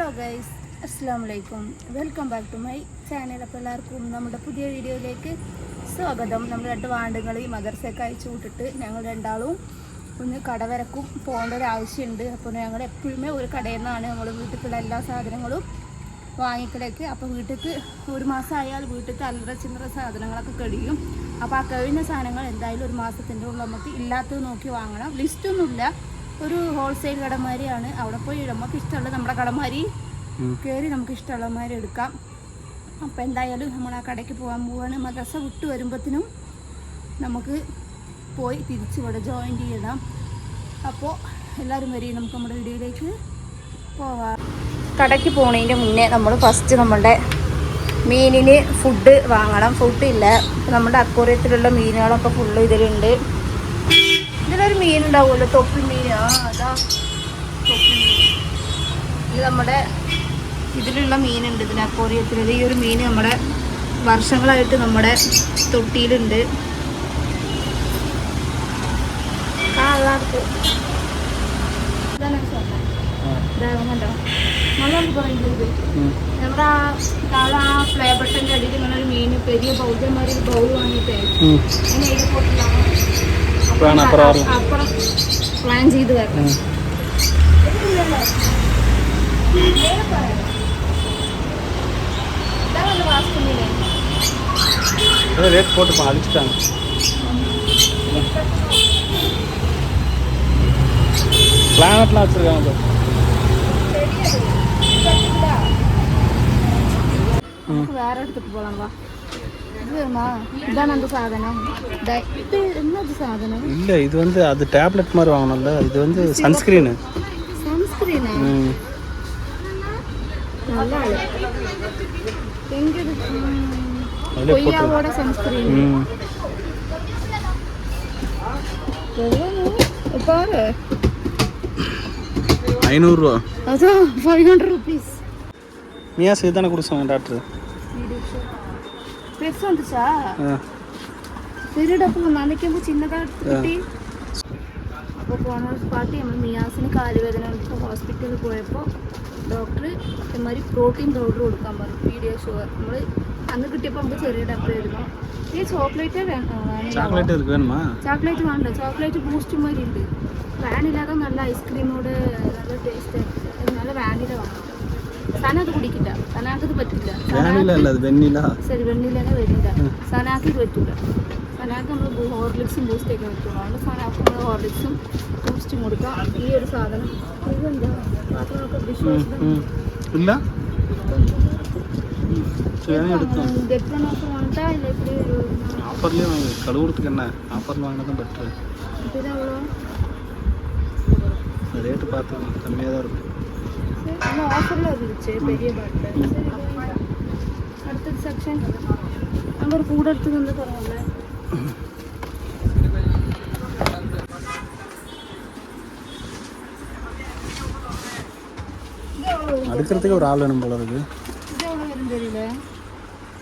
Hello guys അസ്സാം വലൈക്കും welcome back to my channel. അപ്പോൾ എല്ലാവർക്കും നമ്മുടെ പുതിയ വീഡിയോയിലേക്ക് സ്വാഗതം. നമ്മൾ രണ്ട് വാണ്ടുകൾ ഈ മദർസയൊക്കെ അയച്ചു വിട്ടിട്ട് ഞങ്ങൾ രണ്ടാളും ഒന്ന് കട വരക്കും പോകേണ്ട ഒരു ആവശ്യമുണ്ട്. അപ്പോൾ ഞങ്ങൾ എപ്പോഴുമേ ഒരു കടയിൽ നിന്നാണ് നമ്മൾ വീട്ടിലുള്ള എല്ലാ സാധനങ്ങളും വാങ്ങിക്കലേക്ക്. അപ്പോൾ വീട്ടിലേക്ക് ഒരു മാസം ആയാൽ വീട്ടിലേക്ക് അല്ലറ ചില്ലറ സാധനങ്ങളൊക്കെ കഴിയും. അപ്പോൾ ആ കഴിഞ്ഞ സാധനങ്ങൾ എന്തായാലും ഒരു മാസത്തിന്റെ ഉള്ളിൽ നമുക്ക് ഇല്ലാത്തത് നോക്കി വാങ്ങണം. ലിസ്റ്റൊന്നുമില്ല ഒരു ഹോൾസെയിൽ കടമാരിയാണ്. അവിടെ പോയി നമുക്ക് ഇഷ്ടമുള്ള നമ്മുടെ കടമാരി കയറി നമുക്ക് ഇഷ്ടമുള്ള മാതിരി എടുക്കാം. അപ്പോൾ എന്തായാലും നമ്മൾ ആ കടയ്ക്ക് പോകാൻ പോവാണ്. മദ്രസ വിട്ട് വരുമ്പോഴത്തേനും നമുക്ക് പോയി തിരിച്ച് ഇവിടെ ജോയിൻ ചെയ്യണം. അപ്പോൾ എല്ലാവരും വരെയും നമുക്ക് നമ്മുടെ വീഡിയോയിലേക്ക് പോവാം. കടയ്ക്ക് പോണതിന്റെ മുന്നേ നമ്മൾ ഫസ്റ്റ് നമ്മളുടെ മീനിന് ഫുഡ് വാങ്ങണം. ഫുഡ് ഇല്ല. നമ്മുടെ അക്വറിയത്തിലുള്ള മീനുകളൊക്കെ ഫുള്ള് ഇതിലുണ്ട്. ഇതിലൊരു മീൻ ഉണ്ടാവുമല്ലോ തൊപ്പി മീൻ. ആ അതാ. തൊപ്പി മീൻ. ഇത് നമ്മുടെ ഇതിലുള്ള മീനുണ്ട് ഇതിന് അക്കോറിയത്തിൽ ഈ ഒരു മീൻ നമ്മുടെ വർഷങ്ങളായിട്ട് നമ്മുടെ തൊട്ടിയിലുണ്ട്. നമ്മുടെ ആ താഴെ ആ ഫ്ലേ ബട്ടന്റെ അടിയിൽ ഇങ്ങനെ ഒരു മീൻ പെരിയ ബൗദ്ധന്മാർ ഒരു ബൗൾ വാങ്ങിയിട്ടേ അതിന് എഴുതി വേണം, അപ്പുറം ആരും. അപ്പുറം പ്ലാൻ ചെയ്ത് വെക്കാം இதான் வாஸ்து மீன் ரேட் போட்டு அழிச்சிட்டாங்க பிளானட்லாம் வச்சுருக்காங்க നമുക്ക് വേറെ എടുത്തിട്ട് தெரியுமா இது இல்லை இது வந்து அது டேப்லெட் மாதிரி வாங்கணும்ல. இது வந்து சன்ஸ்கிரீனு சன்ஸ்கிரீனா நல்லா எங்க இருக்கு கொய்யாவோட சன்ஸ்கிரீன் பாரு. ஐநூறுரூவா ஃபைவ் ஹண்ட்ரட் ருபீஸ் மியாஸ் இதுதானே கொடுத்தாங்க டாக்டர்? பெருசு வந்துச்சா ஆ പെരിടപ്പോൾ നനയ്ക്കുമ്പോൾ ചിന്നതായിട്ട് കിട്ടി അപ്പോൾ പോണ പാർട്ടി നമ്മൾ മിയാസിന് കാലുവേദന വന്നിട്ട് ഹോസ്പിറ്റലിൽ പോയപ്പോൾ ഡോക്ടർ ഇതേമാതിരി പ്രോട്ടീൻ പൗഡർ കൊടുക്കാൻ പറഞ്ഞു പീഡിയ ഷുഗർ നമ്മൾ അന്ന് കിട്ടിയപ്പോൾ നമുക്ക് ചെറിയ ഡബ്ബയായിരുന്നു ഈ ചോക്ലേറ്റ് சாக்லேட் இருக்கு வேணுமா ചോക്ലേറ്റ് വേണ്ട ചോക്ലേറ്റ് ബൂസ്റ്റ് മാതിരി ഉണ്ട് വാനിലാതെ നല്ല ഐസ്ക്രീമോട് നല്ല ടേസ്റ്റ് നല്ല വാനില വേണം സന അത് കുടിക്കില്ല സനാക്ക് ഇത് പറ്റില്ല வேனிலா இல்லை அது வெண்ணிலா ശരി വെണ്ണിലനെ വരില്ല സനാക്ക് ഇത് പറ്റൂല സനാക്ക് നമ്മൾ ഹോർലിക്സും ബൂസ്റ്റൊക്കെ പറ്റുള്ളൂ അതുകൊണ്ട് സനാക്ക് നമ്മൾ ഹോർലിക്സും ബൂസ്റ്റും കൊടുക്കാം ഈ ഒരു സാധനം ഇതെന്താ പാത്രമൊക്കെ ഡിഷ് ம் இல்லை சரி வேணா எடுத்தோம் ഡെപ്രണൊക്കെ വേണ്ടാ ഇല്ല ഇപ്പടി ஆஃபர்லேயே வாங்க கழுவுறதுக்கு என்ன ஆஃபரில் வாங்கினா தான் பெட்ரு ഇതിനെവളോ ரேட்டு பார்த்து கம்மியாக தான் இருக்கும் ஆனால் ஆஃபரில் இருந்துச்சு பெரிய பாட்டு சரி அடுத்தது செக்ஷன் அங்கே ஒரு கூட எடுத்து வந்து பரவாயில்ல அடுக்கிறதுக்கு ஒரு ஆள் வேணும் போல இருக்கு. தெரியல.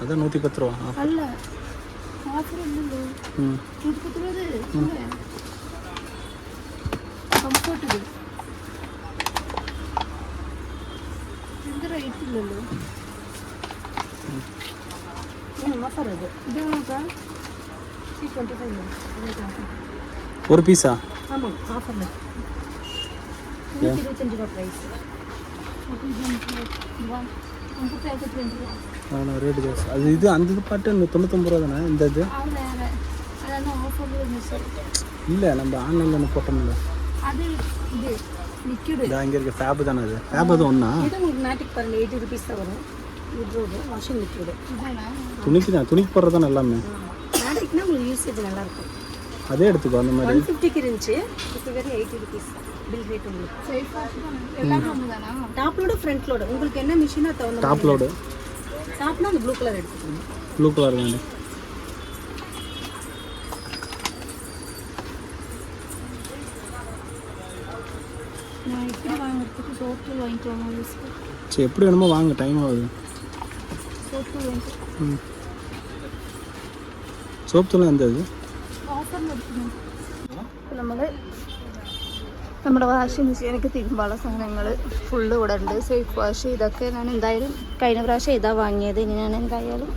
அதான் நூற்றி பத்து ரூபா. அல்ல ஆஃபர் இல்லை நூற்றி பத்து ரூபா கம்ஃபர்ட் ഇത് ഇത് റേറ്റ് ഇല്ലല്ലോ ഓഫർ ഇത് ഇത് നോക്കാം ട്വൻറ്റി ഫൈവ് ஒரு பீஸா ஆமாம் ஆஃபரில் நூற்றி இருபத்தஞ்சு ரூபா ப்ரைஸ் നമുക്ക് പാക്കറ്റ് ട്വൻറ്റി രൂപ ஆமாம் ரேட்டு ஜாஸ்தி அது இது அந்த இது பாட்டு இந்த தொண்ணூத்தொம்பது ரூபா தானே இந்த இது അത് വേറെ അതാണ് ഓഫറിൽ വരുന്നത് இல்லை நம்ம ஆன்லைனில் ஒன்று போட்டோம்ல അത് ഇത് லிக்விடு இங்கே இருக்க ஃபேபு தானே அது ஃபேப் அது உங்களுக்கு மேட்டிக் பாருங்கள் எயிட்டி ருபீஸ் தான் வரும். விட்ரோடு வாஷிங் லிக்விடு துணிக்கு தான் துணிக்கு போடுறது தான் எல்லாமே? மேட்டிக்னா உங்களுக்கு யூசேஜ் நல்லாயிருக்கும் அதே எடுத்துக்கோ அந்த மாதிரி. ஒன் ஃபிஃப்டிக்கு இருந்துச்சு. இப்போ வெறும் எயிட்டி ருபீஸ் பில் ரேட் உங்களுக்கு. டாப் லோடு உங்களுக்கு என்ன மிஷினோ தகுந்த டாப் லோடு டாப்னா அந்த ப்ளூ கலர் எடுத்துக்கோங்க. ப்ளூ கலர் வேணும் சரி எப்படி வேணுமோ வாங்க டைம் ஆகுது சோப்பு வாங்கிட்டு ம் சோப் தூள் எந்த இது ഓഫറിൽ എടുക്കുന്നു നമ്മൾ നമ്മുടെ വാഷിംഗ് മെഷീനൊക്കെ തിരുമ്പാനുള്ള സാധനങ്ങൾ ഫുള്ള് ഇവിടെ ഉണ്ട് സേഫ് വാഷ് ഇതൊക്കെ ഞാൻ എന്തായാലും കഴിഞ്ഞ പ്രാവശ്യം ഇതാ വാങ്ങിയത് ഇനി ഞാൻ എന്തായാലും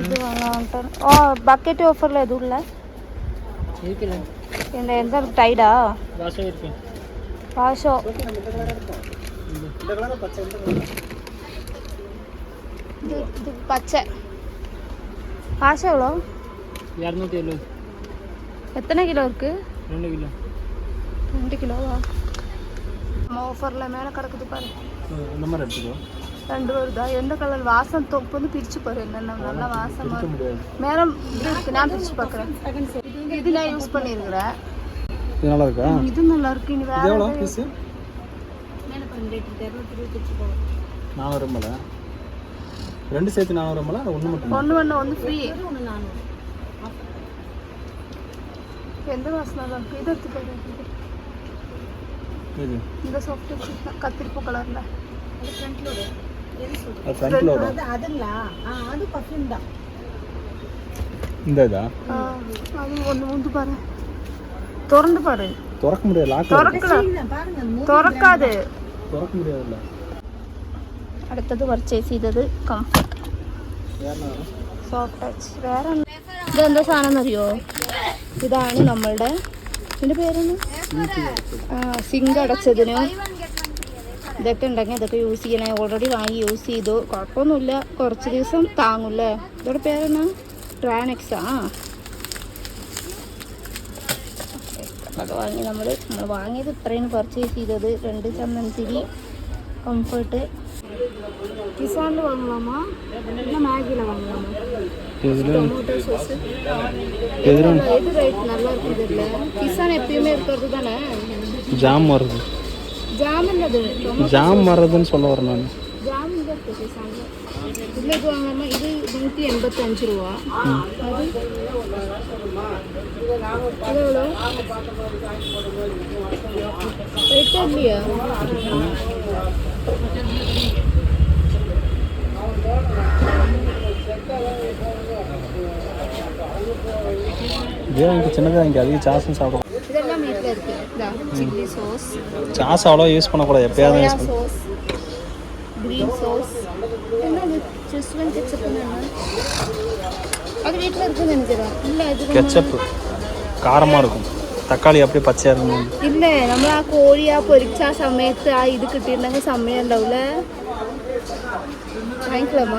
ഇത് വാങ്ങാൻ ഓ ബക്കറ്റ് ഓഫറിൽ இந்த எந்த டைடா வாஷோ இருக்கு வாஷோ இது இது பச்சை. வாஷோ எவ்வளோ? இரநூத்தி எழுபது எத்தனை கிலோ இருக்கு? ரெண்டு கிலோ. ரெண்டு கிலோவா? ஆஃபரில் மேலே கிடக்குது பாருங்க அந்த மாதிரி எடுத்துக்கோ. ரெண்டு வருதா எந்த கலர் வாசம் தொப்பு வந்து பிரிச்சு பாரு என்னென்ன நல்லா வாசமா மேலே இது இருக்கு. நான் பிரிச்சு பார்க்குறேன் இது நான் யூஸ் பண்ணியிருக்கிறேன் இது நல்லா இருக்கா? இது நல்லா இருக்கு. இனி இது வேற எவ்வளோ பீஸு நானூறு ரூபாய் ரெண்டு சேர்த்து நானூறு ரூபாய் ஒன்று மட்டும்? ஒன்று ஒன்று ஒன்று ஃப்ரீ எந்த வாசம் நல்லா இருக்கு? இது எடுத்து இது. இந்த சாஃப்ட் கத்திரிப்பூ கலரில் அது ஃப்ரண்ட்டில் வரும் இந்த இதா அது ஒன்று முந்து பாரு திறந்து பாரு திறக்க முடியாது லாக் திறக்கல திறக்காது திறக்க முடியாதுல்ல അടുത്തത് പർച്ചേസ് ചെയ്തത് കംഫർട്ട് வேறு வரும் സോഫ്റ്റ് ടച്ച് വേറെ ഒന്ന്. ഇതെന്താ സാധനം എന്നറിയോ ഇതാണ് നമ്മളുടെ ഇതിൻ്റെ പേരൊന്ന് സിങ്ക് അടച്ചതിനും ഇതൊക്കെ ഉണ്ടെങ്കിൽ ഇതൊക്കെ യൂസ് ചെയ്യണേ ഓൾറെഡി വാങ്ങി യൂസ് ചെയ്തു കുഴപ്പമൊന്നുമില്ല കുറച്ച് ദിവസം താങ്ങൂല്ലേ ഇതോടെ പേരെന്നാ ട്രാനെക്സ് ആ അതൊക്കെ വാങ്ങി നമ്മൾ നമ്മൾ വാങ്ങിയത് ഇത്രയും പർച്ചേസ് ചെയ്തത് രണ്ട് ചന്ദനത്തിരി കംഫർട്ട് കിസാനിൽ വാങ്ങലാമാ இல்லை மேகியில் வாங்கலாமா இதில் டொமேட்டோ சோஸ் இதில் எது ரேட் நல்லா இருக்குது இல்லை கிசான் எப்பயுமே இருக்கிறது தானே ஜாம் வருது ஜாம் வர்றதுன்னு சொல்ல வரேன் நான். இது வாங்காம இது நூற்றி எண்பத்தஞ்சு ரூபா. அது? எவ்வளோ? ரேட்டா இல்லையா? இதே எனக்கு சின்னதாக இங்கே அதிக சாஸும் சாப்பிடும் இதெல்லாம் வீட்டில் இருக்குது இதா சில்லி சோஸ் சாஸ் அவ்வளோ யூஸ் பண்ணக்கூடாது எப்பயாவது சோயா யூஸ் பண்ண சோஸ் க்ரீன் சோஸ் என்னது செஸ்வன் கெச்சப் அது வீட்டில் இருக்குன்னு நினைக்கிறேன் இல்லை இது நம்ம- கெச்சப்பு காரமாக இருக்கும் தக்காளி அப்படியே பச்சையாக இருக்கும் ഇല്ലേ നമ്മൾ ആ കോഴി ആ പൊരിച്ച ആ സമയത്ത് ആ ഇത് കിട്ടിയിട്ടുണ്ടെങ്കിൽ സമയം ഉണ്ടാവില്ലേ വാങ്ങിക്കലാമ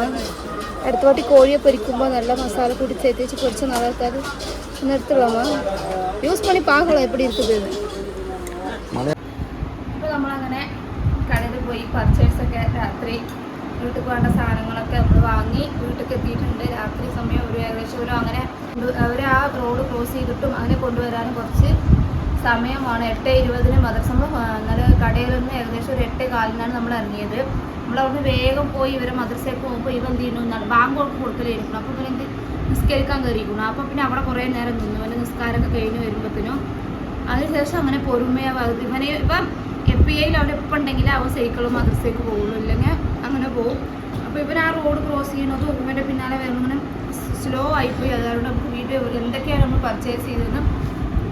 അടുത്ത വാട്ടി കോഴിയെ പൊരിക്കുമ്പോൾ നല്ല മസാല കൂടി ചേത്തേച്ച് പൊരിച്ച நல்லா നിർத்துலாமா யூஸ் பண்ணி பார்க்கலாம் எப்படி இருக்குது അപ്പോൾ നമ്മളങ്ങനെ കടയിൽ പോയി പർച്ചേഴ്സൊക്കെ രാത്രി വീട്ടിൽ സാധനങ്ങളൊക്കെ നമ്മൾ വാങ്ങി വീട്ടിലേക്ക് എത്തിയിട്ടുണ്ട് രാത്രി സമയം ഒരു ഏകദേശം അങ്ങനെ അവർ ആ റോഡ് ക്രോസ് ചെയ്തിട്ടും അങ്ങനെ കൊണ്ടുവരാൻ കുറച്ച് സമയമാണ്. എട്ട് ഇരുപതിന് മദർസ നമ്മൾ ഇന്നലെ കടയിൽ നിന്ന് ഏകദേശം ഒരു എട്ട് കാലിനാണ് നമ്മൾ ഇറങ്ങിയത്. നമ്മൾ അവിടുന്ന് വേഗം പോയി ഇവരെ മദർസയൊക്കെ പോകുമ്പോൾ ഇവ എന്ത് ചെയ്യുന്നു? എന്നാണ് ബാങ്ക് കൊടുക്കലായിരിക്കണം. അപ്പോൾ ഇവരെന്ത് നിസ്കരിക്കാൻ കയറിയിരിക്കണം അപ്പോൾ പിന്നെ അവിടെ കുറേ നേരം നിന്നു. അവന്റെ നിസ്കാരമൊക്കെ കഴിഞ്ഞ് വരുമ്പോഴത്തേനും അതിനുശേഷം അങ്ങനെ പൊറുമയെ ഇവനെ ഇപ്പം എഫ് പി ഐയിൽ അവിടെ എപ്പം ഉണ്ടെങ്കിൽ അവൻ സൈക്കിളും മദ്രസയ്ക്ക് പോകുള്ളൂ ഇല്ലെങ്കിൽ അങ്ങനെ പോകും അപ്പോൾ ഇവൻ ആ റോഡ് ക്രോസ് ചെയ്യണതും ഇവന്റെ പിന്നാലെ വരുന്നതിനും സ്ലോ ആയിപ്പോയി. അതുകൊണ്ട് നമുക്ക് വീഡിയോ എന്തൊക്കെയാണ് നമ്മൾ പർച്ചേസ് ചെയ്തതെന്ന്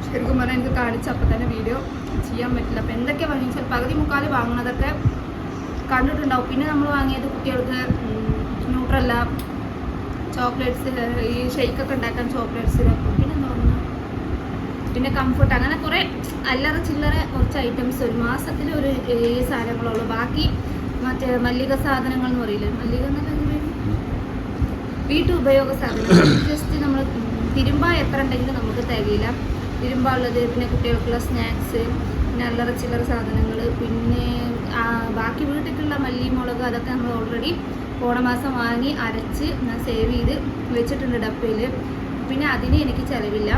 ശരിക്കും പറഞ്ഞാൽ എനിക്ക് കാണിച്ച് അപ്പം തന്നെ വീഡിയോ ചെയ്യാൻ പറ്റില്ല. അപ്പോൾ എന്തൊക്കെ വാങ്ങിച്ച പകുതി മുക്കാൽ വാങ്ങുന്നതൊക്കെ കണ്ടിട്ടുണ്ടാവും. പിന്നെ നമ്മൾ വാങ്ങിയത് കുട്ടികൾക്ക് ന്യൂട്രല്ല ചോക്ലേറ്റ്സ് ഈ ഷെയ്ക്കൊക്കെ ഉണ്ടാക്കാൻ ചോക്ലേറ്റ്സ് പിന്നെ എന്താ പറയുക പിന്നെ കംഫർട്ട് അങ്ങനെ കുറേ അല്ലറ ചില്ലറ കുറച്ച് ഐറ്റംസ് ഒരു മാസത്തിൽ ഒരു ഏഴ് സാധനങ്ങളുള്ളൂ. ബാക്കി മറ്റേ മല്ലിക സാധനങ്ങൾ എന്ന് പറയില്ലേ? മല്ലിക എന്നല്ല എന്ത് പേര്? വീട്ടുപയോഗ സാധനങ്ങൾ. ജസ്റ്റ് നമ്മൾ തിരുമ്പ എത്ര ഉണ്ടെങ്കിലും നമുക്ക് തികയില്ല. ഉള്ളത് പിന്നെ കുട്ടികൾക്കുള്ള സ്നാക്സ് പിന്നെ അല്ലറ ചില്ലറ സാധനങ്ങൾ പിന്നെ ബാക്കി വീട്ടിലേക്കുള്ള മല്ലി മുളക് അതൊക്കെ നമ്മൾ ഓൾറെഡി ഓണമാസം വാങ്ങി അരച്ച് ഞാൻ സേവ് ചെയ്ത് വെച്ചിട്ടുണ്ട് ഡപ്പയിൽ പിന്നെ അതിന് എനിക്ക് ചിലവില്ല.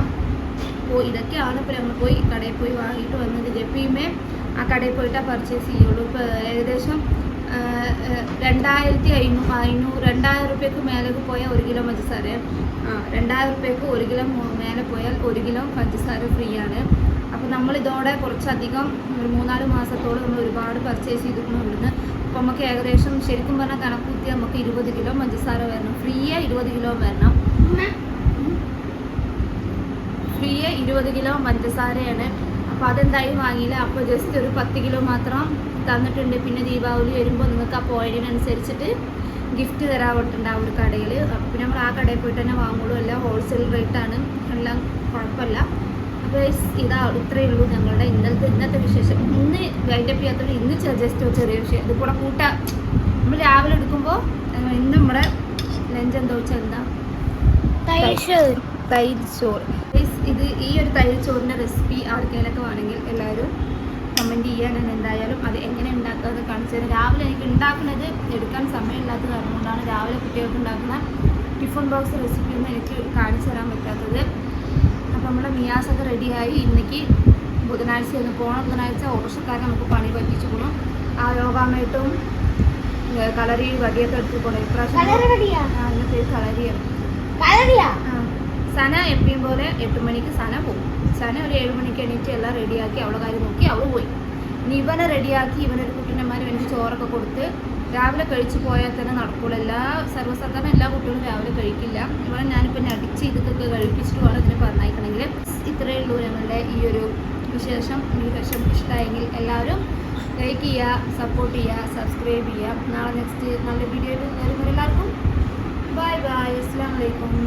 അപ്പോൾ ഇതൊക്കെയാണ് ഇപ്പോൾ ഞങ്ങൾ പോയി കടയിൽ പോയി വാങ്ങിയിട്ട് വന്നത്. ജപ്പിയുമേ ആ കടയിൽ പോയിട്ടാണ് പർച്ചേസ് ചെയ്യുള്ളൂ. ഇപ്പോൾ ഏകദേശം രണ്ടായിരത്തി അഞ്ഞൂറ് അഞ്ഞൂറ് രണ്ടായിരം റുപ്യക്ക് മേലേക്ക് പോയാൽ ഒരു കിലോ പഞ്ചസാര രണ്ടായിരം റുപ്യക്ക് ഒരു കിലോ മേലെ പോയാൽ ഒരു കിലോ പഞ്ചസാര ഫ്രീ ആണ്. അപ്പോൾ നമ്മളിതോടെ കുറച്ചധികം ഒരു മൂന്നാൽ മാസത്തോളം നമ്മൾ ഒരുപാട് പർച്ചേസ് ചെയ്തിരുന്നു ഇവിടുന്ന്. അപ്പോൾ നമുക്ക് ഏകദേശം ശരിക്കും പറഞ്ഞാൽ കണക്കുത്തി നമുക്ക് ഇരുപത് കിലോ പഞ്ചസാര വരണം. ഫ്രീയെ ഇരുപത് കിലോ വരണം. ഫ്രീയെ ഇരുപത് കിലോ പഞ്ചസാരയാണ് അപ്പോൾ അതെന്തായാലും വാങ്ങിയില്ല. അപ്പോൾ ജസ്റ്റ് ഒരു പത്ത് കിലോ മാത്രം തന്നിട്ടുണ്ട്. പിന്നെ ദീപാവലി വരുമ്പോൾ നിങ്ങൾക്ക് ആ പോയിന്റിനനുസരിച്ചിട്ട് ഗിഫ്റ്റ് തരാവട്ടുണ്ട് ആ ഒരു കടയിൽ പിന്നെ നമ്മൾ ആ കടയിൽ പോയിട്ട് തന്നെ വാങ്ങുള്ളൂ. എല്ലാം ഹോൾസെയിൽ റേറ്റാണ് എല്ലാം കുഴപ്പമില്ല. അപ്പോൾ ഇതാ ഇത്രയേ ഉള്ളൂ ഞങ്ങളുടെ ഇന്നത്തെ ഇന്നത്തെ വിശേഷം. ഇന്ന് വൈൻഡപ്പ് ചെയ്യാത്തത് ഇന്ന് ജസ്റ്റ് ചെറിയ വിഷയം. ഇത് കൂടെ കൂട്ട. നമ്മൾ രാവിലെ എടുക്കുമ്പോൾ ഇന്ന് നമ്മുടെ ലഞ്ച് എന്താ വെച്ചാൽ എന്താ? തൈര് ചോറ്. ഗൈസ് ഇത് ഈ ഒരു തൈര് ചോറിന്റെ റെസിപ്പി ആർക്കെങ്കിലൊക്കെ വേണമെങ്കിൽ എല്ലാവരും കമന്റ് ചെയ്യാൻ ഞാൻ എന്തായാലും അത് എങ്ങനെ ഉണ്ടാക്കുന്നത് കാണിച്ചു തരാം. രാവിലെ എനിക്ക് ഉണ്ടാക്കുന്നത് എടുക്കാൻ സമയമില്ലാത്ത കാരണം കൊണ്ടാണ് രാവിലെ കുട്ടികൾക്ക് ഉണ്ടാക്കുന്ന ടിഫിൻ ബോക്സ് റെസിപ്പി ഒന്നും എനിക്ക് കാണിച്ചു തരാൻ പറ്റാത്തത്. മിയാസൊക്കെ റെഡിയായി. ഇന്നേക്ക് ബുധനാഴ്ച ഒന്ന് പോണ. ബുധനാഴ്ച ഓട്ടോഷക്കാരെ നമുക്ക് പണി പറ്റിച്ചു പോകണം ആ യോഗാമയിട്ടും കളറി വടിയൊക്കെ എടുത്ത് പോകണം ഇപ്രാവശ്യം കളരിയാണ്. സന എപ്പോഴും പോലെ എട്ട് മണിക്ക് സന പോകും സന ഒരു ഏഴ് മണിക്ക് എണീറ്റ് എല്ലാം റെഡിയാക്കി അവളെ കാര്യം നോക്കി അവൾ പോയി. ഇനി ഇവനെ റെഡിയാക്കി ഇവനൊരു കുട്ടീനന്മാരും എനിക്ക് ചോറൊക്കെ കൊടുത്ത് രാവിലെ കഴിച്ചു പോയാൽ തന്നെ നടക്കുള്ളൂ. എല്ലാ സർവസാധാരണ എല്ലാ കുട്ടികളും രാവിലെ കഴിക്കില്ല. ഇവിടെ ഞാനിപ്പോൾ അടിച്ച് ഇതൊക്കെ കഴിപ്പിച്ചിട്ട് വേണം ഇതിനെ പറഞ്ഞയക്കണമെങ്കിൽ ഇത്രയേ ഉള്ളൂ ഞങ്ങളുടെ ഈ ഒരു വിശേഷം. ഈ വിശേഷം ഇഷ്ടമായെങ്കിൽ എല്ലാവരും ലൈക്ക് ചെയ്യുക സപ്പോർട്ട് ചെയ്യുക സബ്സ്ക്രൈബ് ചെയ്യുക. നാളെ നെക്സ്റ്റ് നല്ല വീഡിയോ എല്ലാവർക്കും ബൈ ബൈ അസ്സാം വലൈക്കും